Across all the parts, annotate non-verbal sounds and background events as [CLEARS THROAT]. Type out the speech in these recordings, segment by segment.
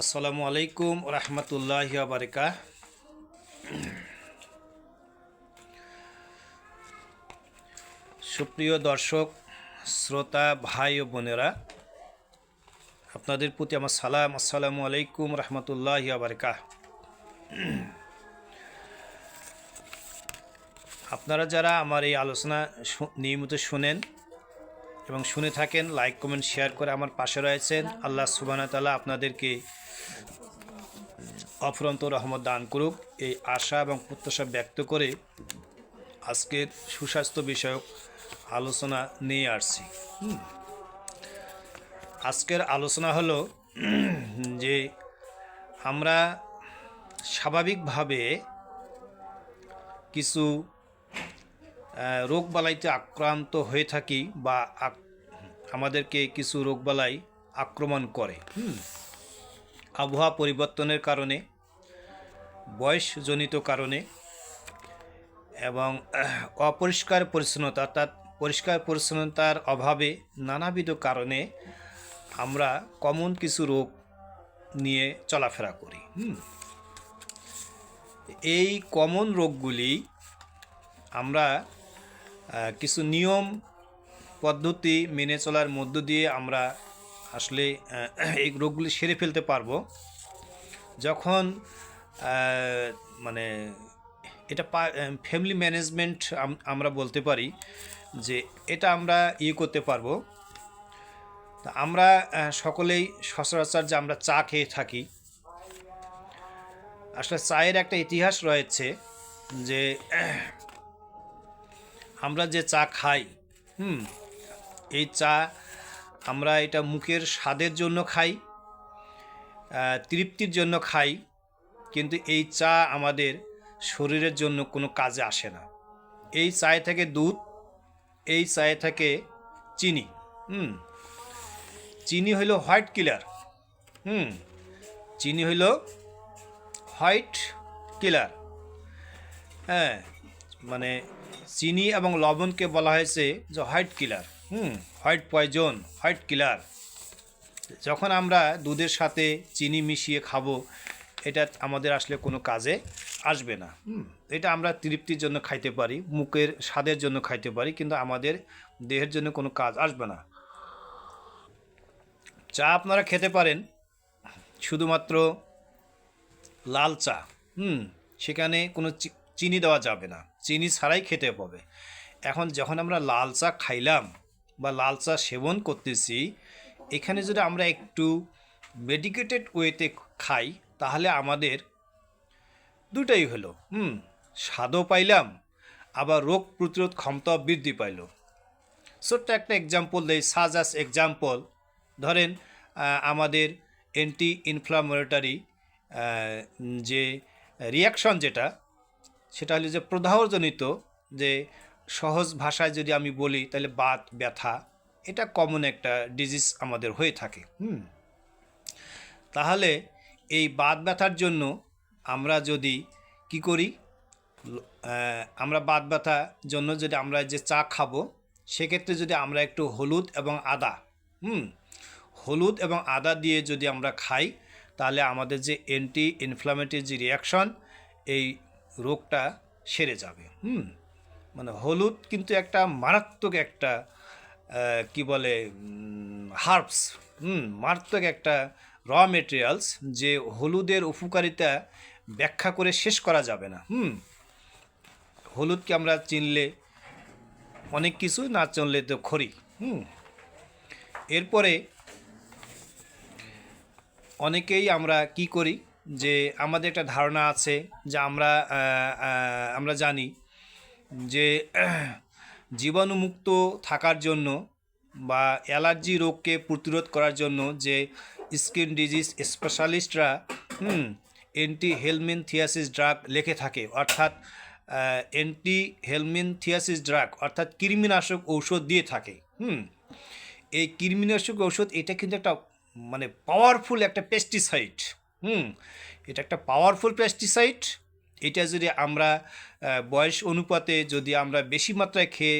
আসসালামু আলাইকুম রহমতুল্লাহ বারিকা সুপ্রিয় দর্শক, শ্রোতা, ভাই ও বোনেরা, আপনাদের প্রতি আমার সালাম, আসসালামু আলাইকুম রহমতুল্লাহ বারিকা আপনারা যারা আমার এই আলোচনা নিয়মিত শুনেন এবং শুনে থাকেন লাইক কমেন্ট শেয়ার করে আমার পাশে রয়েছেন। আল্লাহ সুবানা তালা আপনাদেরকে অফরন্ত রহমত দান করুক। এই আশা এবং প্রত্যাশা ব্যক্ত করে আজকের সুস্বাস্থ্য বিষয়ক আলোচনা নিয়ে আসছি। আজকের আলোচনা হলো যে আমরা স্বাভাবিকভাবে কিছু আহ, রোগবালাইতে আক্রান্ত হয়ে থাকি বা আমাদেরকে কিছু রোগবালাই আক্রমণ করে। আবহাওয়া পরিবর্তনের কারণে, বয়সজনিত কারণে এবং অপরিষ্কার পরিচ্ছন্নতা, অর্থাৎ পরিষ্কার পরিচ্ছন্নতার অভাবে নানাবিধ কারণে আমরা কমন কিছু রোগ নিয়ে চলাফেরা করি। এই কমন রোগগুলি আমরা কিছু নিয়ম পদ্ধতি মেনে চলার মধ্য দিয়ে আমরা আসলে এই রোগগুলি সেরে ফেলতে পারব। যখন মানে এটা ফ্যামিলি ম্যানেজমেন্ট আমরা বলতে পারি যে এটা আমরা ইয়ে করতে পারব। তা আমরা সকলেই সচরাচর যে আমরা চা খেয়ে থাকি, আসলে চায়ের একটা ইতিহাস রয়েছে যে আমরা যে চা খাই, হুম এই চা আমরা এটা মুখের স্বাদের জন্য খাই তৃপ্তির জন্য খাই, কিন্তু এই চা আমাদের শরীরের জন্য কোনো কাজে আসে না। এই চায়ে থাকে দুধ, এই চায়ে থাকে চিনি, হুম। চিনি হইল হোয়াইট কিলার, হুম। চিনি হইল হোয়াইট কিলার হ্যাঁ। মানে চিনি এবং লবণকে বলা হয়েছে যে white killer. Hmm, white poison, white killer. যখন আমরা দুধের সাথে চিনি মিশিয়ে খাব, এটা আমাদের আসলে কোনো কাজে আসবে না। এটা আমরা তৃপ্তির জন্য খাইতে পারি, মুখের স্বাদের জন্য খাইতে পারি, কিন্তু আমাদের দেহের জন্য কোনো কাজ আসবে না। চা আপনারা খেতে পারেন, শুধুমাত্র লাল চা। হুম, সেখানে কোনো চিনি দেওয়া যাবে না। চিনি ছাড়াই খেতে হবে। এখন যখন আমরা লাল চা খাইলাম বা লাল চা সেবন করতেছি, এখানে যদি আমরা একটু মেডিকেটেড ওয়েতে খাই, তাহলে আমাদের দুটাই হলো, হুম, স্বাদও পাইলাম, আবার রোগ প্রতিরোধ ক্ষমতাও বৃদ্ধি পাইল। ছোট্ট একটা এক্সাম্পল দেই, সাজাস এক্সাম্পল ধরেন আমাদের অ্যান্টি ইনফ্লামেটরি যে রিয়াকশন যেটা, সেটা হলো যে প্রদাহজনিত যে সহজ ভাষায় যদি আমি বলি তাহলে বাত ব্যথা এটা কমন একটা ডিজিজ আমাদের হয়ে থাকে। হুম। তাহলে এই বাত ব্যথার জন্য আমরা যদি কি করি? আমরা বাত ব্যথার জন্য যদি আমরা যে চা খাব সেক্ষেত্রে যদি আমরা একটু হলুদ এবং আদা হুম হলুদ এবং আদা দিয়ে যদি আমরা খাই তাহলে আমাদের যে অ্যান্টি ইনফ্লামেটরি যে রিয়াকশন এই রোগটা সেরে যাবে হুম। মানে হলুদ কিন্তু একটা মারাত্মক একটা কি বলে হার্বস, হুম, মারাত্মক একটা র মেটেরিয়ালস যে হলুদের উপকারিতা ব্যাখ্যা করে শেষ করা যাবে না, হুম। হলুদকে আমরা চিনলে অনেক কিছু, না চিনলে তো খড়ি, হুম। এরপরে অনেকেই আমরা কি করি যে আমাদের একটা ধারণা আছে যে আমরা আমরা জানি যে [CLEARS THROAT] জীবাণুমুক্ত থাকার জন্য বা অ্যালার্জি রোগকে প্রতিরোধ করার জন্য যে skin disease specialists, hmm anti helminthiasis drug লেখে থাকে, অর্থাৎ অ্যান্টি হেলমিনথিয়াসিস ড্রাগ অর্থাৎ কৃমিনাশক ঔষধ দিয়ে থাকে, হুম। এই কৃমিনাশক ঔষধ, এটা কিন্তু একটা মানে পাওয়ারফুল একটা পেস্টিসাইড হুম। এটা একটা পাওয়ারফুল পেস্টিসাইড এটা যদি আমরা বয়স অনুপাতে যদি আমরা বেশি মাত্রায় খেয়ে,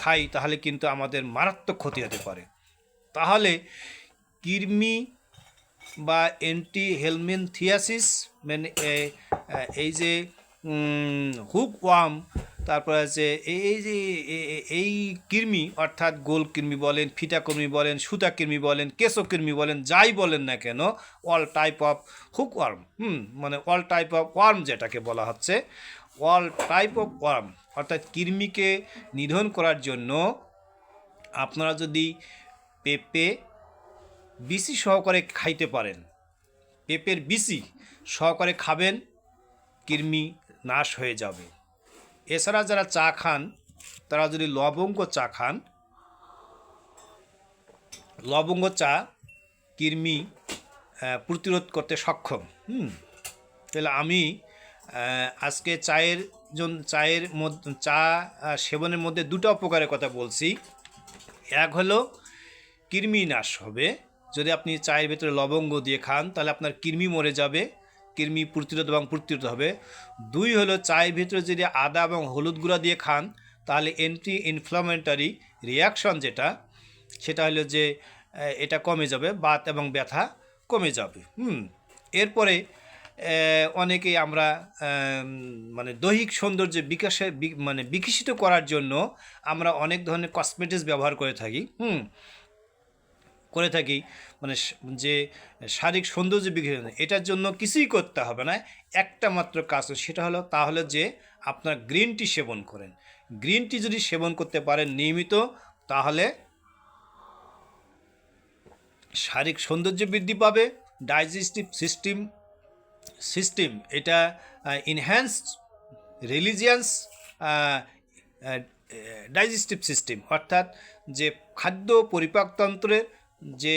খাই, তাহলে কিন্তু আমাদের মারাত্মক ক্ষতি হতে পারে। তাহলে কৃমি বা অ্যান্টি হেলমেনথিয়াসিস মানে এই যে হুক ওয়ার্ম তারপরে আছে এই যে এই কৃমি, অর্থাৎ গোল কৃমি বলেন, ফিটা কৃমি বলেন, সুতা কৃমি বলেন, কেঁচো কৃমি বলেন, যাই বলেন না কেন all type of hook worm hmm মানে অল টাইপ অফ ওয়ার্ম যেটাকে বলা হচ্ছে অল টাইপ অফ ওয়ার্ম অর্থাৎ কৃমিকে নিধন করার জন্য আপনারা যদি পেঁপে বিসি সহকারে খাইতে পারেন, পেঁপের বিসি সহকারে খাবেন, কৃমি নাশ হয়ে যাবে। এছাড়া যারা চা খান, তারা যদি লবঙ্গ চা খান, লবঙ্গ চা, কৃমি প্রতিরোধ করতে সক্ষম। হুম? তাহলে আমি আজকে চায়ের জন্য চায়ের মধ্যে চা সেবনের মধ্যে দুটো উপকারের কথা বলছি। এক হলো কৃমি নাশ হবে। যদি আপনি চায়ের ভেতরে লবঙ্গ দিয়ে খান, তাহলে আপনার কৃমি মরে যাবে। কৃমি প্রতিরোধ এবং প্রতিরোধ হবে। দুই হলো, চায়ের ভিতরে যদি আদা এবং হলুদ গুঁড়া দিয়ে খান, তাহলে অ্যান্টি ইনফ্লামেটারি রিয়াকশন যেটা, সেটা হলো যে এটা কমে যাবে, বাত এবং ব্যথা কমে যাবে। হুম, এরপরে অনেকেই আমরা মানে দৈহিক সৌন্দর্য বিকাশে মানে বিকশিত করার জন্য আমরা অনেক ধরনের কসমেটিক্স ব্যবহার করে থাকি। হুম করে থাকি মানে যে শারীরিক সৌন্দর্য বিকশিত এটার জন্য কিছুই করতে হবে না। একটা মাত্র কাজ সেটা হলো তাহলে যে আপনার গ্রিন টি সেবন করেন। গ্রিন টি যদি সেবন করতে পারেন নিয়মিত, তাহলে শারীরিক সৌন্দর্য বৃদ্ধি পাবে ডাইজেস্টিভ সিস্টেম সিস্টেম এটা ইনহ্যান্সড রিলিজিয়ান্স ডাইজেস্টিভ সিস্টেম অর্থাৎ যে খাদ্য পরিপাকতন্ত্রের যে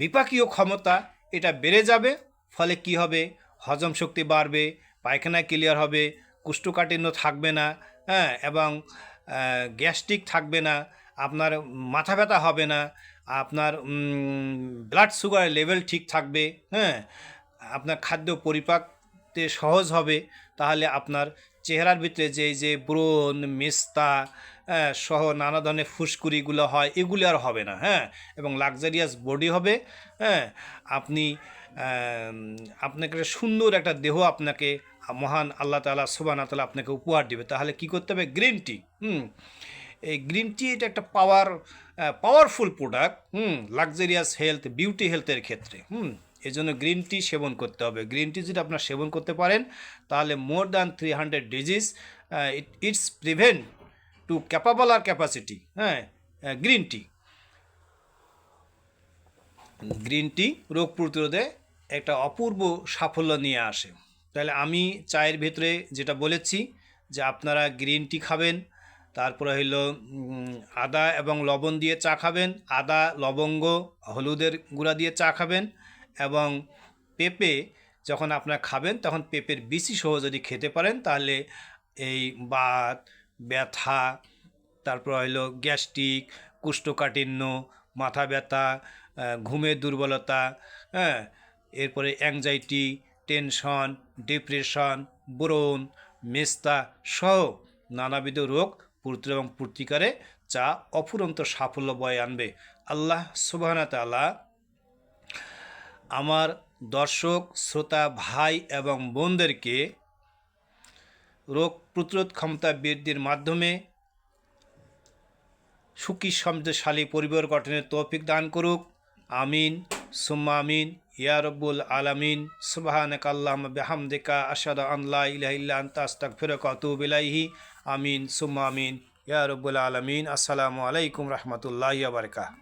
বিপাকীয় ক্ষমতা এটা বেড়ে যাবে, ফলে কি হবে? হজম শক্তি বাড়বে পায়খানা ক্লিয়ার হবে, কুষ্ঠকাঠিন্য থাকবে না হ্যাঁ এবং গ্যাস্ট্রিক থাকবে না, আপনার মাথা ব্যথা হবে না, আপনার ব্লাড সুগার লেভেল ঠিক থাকবে হ্যাঁ আপনার খাদ্য পরিপাকতে সহজ হবে, তাহলে আপনার চেহারার ভিতরে যে যে ব্রণ, মেস্তা সহ নানা ধরনের ফুসকুড়িগুলো হয়, এগুলি আর হবে না হ্যাঁ? এবং লাক্সারিয়াস বডি হবে হ্যাঁ? আপনি আপনাকে সুন্দর একটা দেহ আপনাকে, মহান আল্লাহ তালা সুবান তালা আপনাকে উপহার দেবে। তাহলে কি করতে হবে? Green tea hmm? এই গ্রিন টি এটা একটা power powerful product hmm? Luxurious health beauty হেলথের ক্ষেত্রে, হুম? এই জন্য গ্রিন টি সেবন করতে হবে। গ্রিন টি যদি আপনার সেবন করতে পারেন, তাহলে more than three hundred disease it's prevent to capable R capacity হ্যাঁ গ্রিন টি গ্রিন টি রোগ প্রতিরোধে একটা অপূর্ব সাফল্য নিয়ে আসে। তাহলে আমি চায়ের ভেতরে যেটা বলেছি, যে আপনারা গ্রিন টি খাবেন, তারপরে হইল আদা এবং লবণ দিয়ে চা খাবেন, আদা, লবঙ্গ, হলুদের গুঁড়া দিয়ে চা খাবেন এবং পেঁপে যখন আপনারা খাবেন, তখন পেঁপের বিচি সহ যদি খেতে পারেন, তাহলে এই বাত ব্যথা, তারপর হইল গ্যাস্ট্রিক, কুষ্ঠকাঠিন্য, মাথা ব্যথা ঘুমের দুর্বলতা হ্যাঁ এরপরে অ্যাংজাইটি টেনশন ডিপ্রেশন ব্রণ, মেস্তা সহ নানাবিধ রোগ প্রতিরোধ এবং প্রতিকারে চা অফুরন্ত সাফল্য বয়ে আনবে। আল্লাহ সুবাহ তাআলা আমার দর্শক, শ্রোতা, ভাই এবং বোনদেরকে রোগ প্রতিরোধ ক্ষমতা বৃদ্ধির মাধ্যমে সুখী, সমৃদ্ধশালী পরিবার গঠনের তৌফিক দান করুক। আমিন। সুম্মা আমিন। ইয়া রব্বুল আলামিন। সুবহানাক আল্লাহুম্মা বিহামদিকা আশহাদু আন লা ইলাহা ইল্লা আনতা আস্তাগফিরুকা ওয়া আতুবু ইলাইহি। আমিন। সুম্মা আমিন। ইয়া রব্বুল আলামিন। আসসালামু আলাইকুম রাহমাতুল্লাহি বারাকাতুহু।